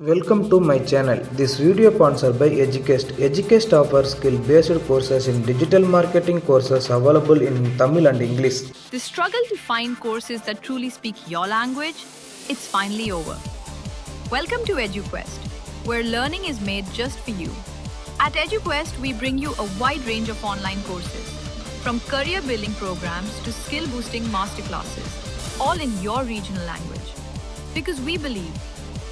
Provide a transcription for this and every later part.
Welcome to my channel. This video sponsored by Educast. Educast offers skill-based courses in digital marketing courses available in Tamil and English. The struggle to find courses that truly speak your language, it's finally over. Welcome to EduQuest, where learning is made just for you. At EduQuest, we bring you a wide range of online courses, from career building programs to skill boosting masterclasses, all in your regional language. Because we believe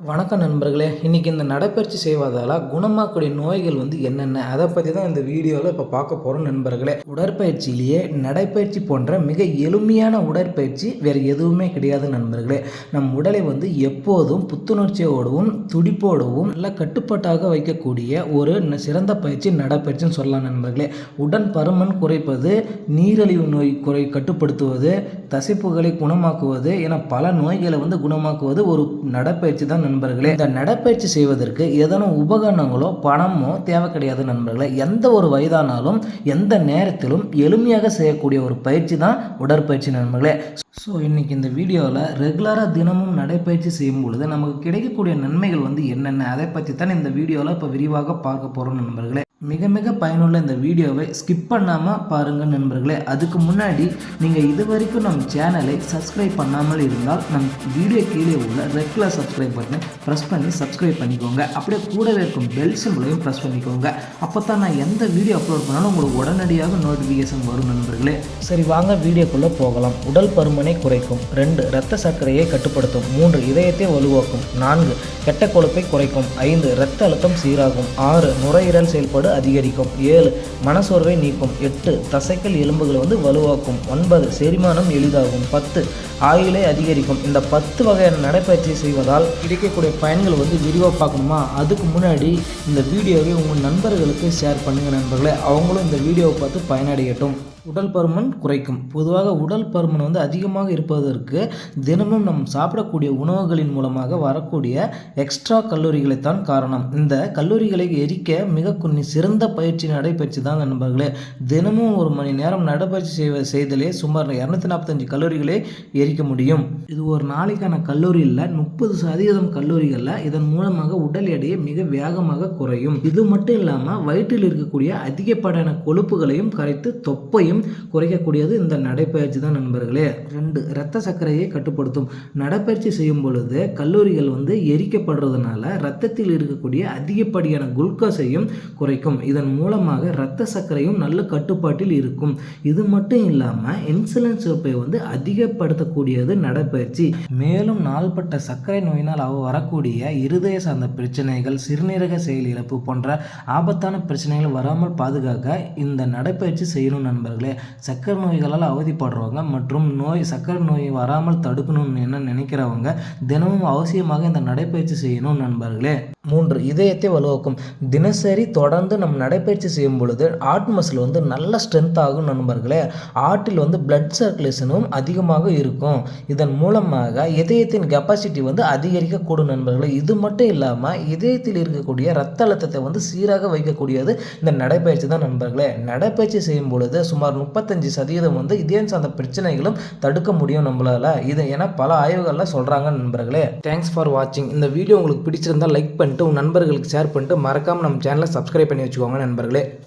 வணக்கம் நண்பர்களே இன்றைக்கி இந்த நடைப்பயிற்சி செய்வதால் குணமாக்கூடிய நோய்கள் வந்து என்னென்ன அதை பற்றி தான் இந்த வீடியோவில் இப்போ பார்க்க போகிறோம் நண்பர்களே. உடற்பயிற்சியிலேயே நடைப்பயிற்சி போன்ற மிக எளிமையான உடற்பயிற்சி வேறு எதுவுமே கிடையாது நண்பர்களே. நம் உடலை வந்து எப்போதும் புத்துணர்ச்சியோடவும் துடிப்போடவும் நல்ல கட்டுப்பாட்டாக வைக்கக்கூடிய ஒரு சிறந்த பயிற்சி நடைப்பயிற்சின்னு சொல்லலாம் நண்பர்களே. உடன் பருமன் குறைப்பது நீரிழிவு நோய் குறை கட்டுப்படுத்துவது தசிப்புகளை குணமாக்குவது என பல நோய்களை வந்து குணமாக்குவது ஒரு நடைப்பயிற்சி தான் நண்பர்களே. இந்த நடைப்பயிற்சி செய்வதற்கு ஏதேனும் உபகரணங்களோ பணமோ தேவை கிடையாது நண்பர்களே. எந்த ஒரு வயதானாலும் எந்த நேரத்திலும் எளிமையாக செய்யக்கூடிய ஒரு பயிற்சி தான் உடற்பயிற்சி நண்பர்களே. ஸோ இன்றைக்கி இந்த வீடியோவில் ரெகுலராக தினமும் நடைப்பயிற்சி செய்யும் பொழுது நமக்கு கிடைக்கக்கூடிய நன்மைகள் வந்து என்னென்ன? அதை பற்றி தான் இந்த வீடியோவில் இப்போ விரிவாக பார்க்க போகிறோம் நண்பர்களே. மிக மிக பயனுள்ள இந்த வீடியோவை ஸ்கிப் பண்ணாமல் பாருங்கள் நண்பர்களே. அதுக்கு முன்னாடி நீங்கள் இது வரைக்கும் நம் சேனலை சப்ஸ்கிரைப் பண்ணாமல் இருந்தால் நம் வீடியோ கீழே உள்ள ரெட் கலர் சப்ஸ்கிரைப் பட்டனை ப்ரெஸ் பண்ணி சப்ஸ்கிரைப் பண்ணிக்கோங்க. அப்படியே கூடவே இருக்கும் பெல் சிம்பிளையும் ப்ரெஸ் பண்ணிக்கோங்க. அப்போ தான் நான் எந்த வீடியோ அப்லோட் பண்ணாலும் உங்களுக்கு உடனடியாக நோட்டிஃபிகேஷன் வரும் நண்பர்களே. சரி வாங்க வீடியோக்குள்ளே போகலாம். உடல் பருமனை குறைக்கும். ரெண்டு இரத்த சர்க்கரையை கட்டுப்படுத்தும். மூன்று இதயத்தை வலுவாக்கும். நான்கு கெட்ட கொழுப்பை குறைக்கும். ஐந்து இரத்த அழுத்தம் சீராகும். ஆறு நுரையீரல் செயல்பாடு அதிகரிக்கும். ஏழு மனசோர்வை நீக்கும். எட்டு தசைக்கல் எலும்புகளை வந்து வலுவாக்கும். ஒன்பது செரிமானம் எளிதாகும். பத்து ஆயுளை அதிகரிக்கும். இந்த பத்து வகையான நடைப்பயிற்சி செய்வதால் கிடைக்கக்கூடிய பயன்கள் வந்து விரிவாக பார்க்கணுமா? அதுக்கு முன்னாடி இந்த வீடியோவை உங்கள் நண்பர்களுக்கு ஷேர் பண்ணுங்கள் நண்பர்களே. அவங்களும் இந்த வீடியோவை பார்த்து பயனடையட்டும். உடல் பருமன் குறைக்கும். பொதுவாக உடல் பருமன் வந்து அதிகமாக இருப்பதற்கு தினமும் நம் சாப்பிடக்கூடிய உணவுகளின் மூலமாக வரக்கூடிய எக்ஸ்ட்ரா கல்லூரிகளை தான் காரணம். இந்த கல்லூரிகளை எரிக்க மிக கொஞ்சம் சிறந்த பயிற்சி நடைபயிற்சி தான் நண்பர்களே. தினமும் ஒரு மணி நேரம் நடைப்பயிற்சி செய்வ செய்தலே சுமார் இரநூத்தி நாற்பத்தஞ்சு கல்லூரிகளை எரிக்க முடியும். இது ஒரு நாளைக்கான கல்லூரியில் முப்பது சதவீதம் கல்லூரிகளில் இதன் மூலமாக உடல் எடையை மிக வேகமாக குறையும். இது மட்டும் இல்லாமல் வயிற்றில் இருக்கக்கூடிய அதிகப்படையான கொழுப்புகளையும் கரைத்து தொப்பையும் குறைக்கக்கூடியது இந்த நடைப்பயிற்சி தான் நண்பர்களே. ரெண்டு இரத்த சர்க்கரையை கட்டுப்படுத்தும். நடைப்பயிற்சி செய்யும் பொழுது கல்லூரிகள் வந்து எரிக்கப்படுறதுனால ரத்தத்தில் இருக்கக்கூடிய அதிகப்படியான குளுக்கோஸையும் குறைக்கும். இதன் மூலமாக இரத்த சர்க்கரையும் நல்ல கட்டுப்பாட்டில் இருக்கும். இது மட்டும் இல்லாமல் இன்சுலின் சுரப்பை வந்து அதிகப்படுத்தக்கூடியது நடைப்பயிற்சி. மேலும் நாள்பட்ட சர்க்கரை நோயினால் அவ வரக்கூடிய இருதய சார்ந்த பிரச்சனைகள் சிறுநீரக செயல் இழப்பு போன்ற ஆபத்தான பிரச்சனைகள் வராமல் பாதுகாக்க இந்த நடைப்பயிற்சி செய்யணும் நண்பர்கள். சக்கரை நோய்களால் அவதிப்படுறவங்க மற்றும் நோய் சர்க்கரை நோய் வராமல் தடுக்கணும்னு என்ன நினைக்கிறவங்க தினமும் அவசியமாக இந்த நடைப்பயிற்சி செய்யணும் நண்பர்களே. மூன்று இதயத்தை வலுவாக்கும். தினசரி தொடர்ந்து நம் நடைப்பயிற்சி செய்யும் பொழுது ஆர்ட் மசில் வந்து நல்ல ஸ்ட்ரென்த் ஆகும் நண்பர்களே. ஆர்ட்டில் வந்து பிளட் சர்க்குலேஷனும் அதிகமாக இருக்கும். இதன் மூலமாக இதயத்தின் கெப்பாசிட்டி வந்து அதிகரிக்கக்கூடும் நண்பர்களே. இது மட்டும் இல்லாமல் இதயத்தில் இருக்கக்கூடிய ரத்த அழுத்தத்தை வந்து சீராக வைக்கக்கூடியது இந்த நடைப்பயிற்சி தான் நண்பர்களே. நடைப்பயிற்சி செய்யும் பொழுது சுமார் முப்பத்தஞ்சு சதவீதம் வந்து இதயம் சார்ந்த பிரச்சனைகளும் தடுக்க முடியும் நம்மளால. இது என பல ஆய்வுகளில் சொல்கிறாங்க நண்பர்களே. தேங்க்ஸ் ஃபார் வாட்சிங் இந்த வீடியோ உங்களுக்கு பிடிச்சிருந்தா லைக் பண்ணிட்டு உங்கள் நண்பர்களுக்கு ஷேர் பண்ணிட்டு மறக்காமல் நம்ம சேனலை சப்ஸ்கிரைப் பண்ணி வச்சுக்கோங்க நண்பர்களே.